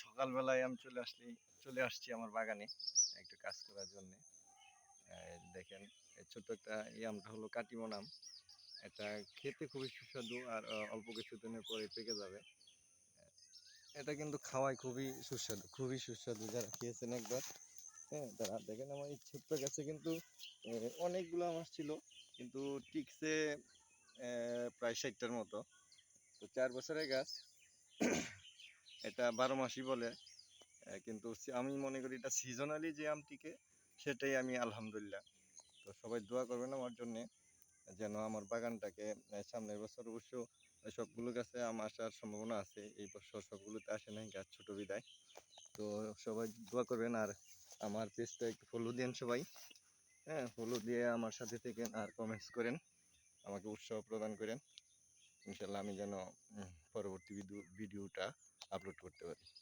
সকালবেলায় আমি চলে আসলি, চলে আসছি আমার বাগানে একটু কাজ করার জন্য। দেখেন ছোট্ট একটা এই আমটা হলো কাটিমন আম। এটা খেতে খুবই সুস্বাদু আর অল্প কিছুদিনের পরে পেকে যাবে। এটা কিন্তু খাওয়ায় খুবই সুস্বাদু খুবই সুস্বাদু যারা খেয়েছেন একবার। হ্যাঁ তারা দেখেন আমার এই ছোট্ট গাছে কিন্তু অনেকগুলো আমার ছিল কিন্তু টিকছে প্রায় ষাটটার মতো। তো চার বছরের গাছ। এটা বারো মাসই বলে কিন্তু আমি মনে করি এটা সিজনালি যে আমটিকে সেটাই আমি আলহামদুলিল্লাহ। তো সবাই দোয়া করবেন আমার জন্য, যেন আমার বাগানটাকে সামনের বছর অবশ্য সবগুলো গাছে আম আসার সম্ভাবনা আছে, এই বছর সবগুলোতে আসে নাই গাছ ছোট বিদায়। তো সবাই দোয়া করবেন, আর আমার পেজটা একটু ফলো দেন সবাই। হ্যাঁ ফলো দিয়ে আমার সাথে থেকেন, আর কমেন্টস করেন, আমাকে উৎসাহ প্রদান করেন। ইনশাল্লাহ আমি যেন পরবর্তী ভিডিও, ভিডিওটা আপলোড করতে পারি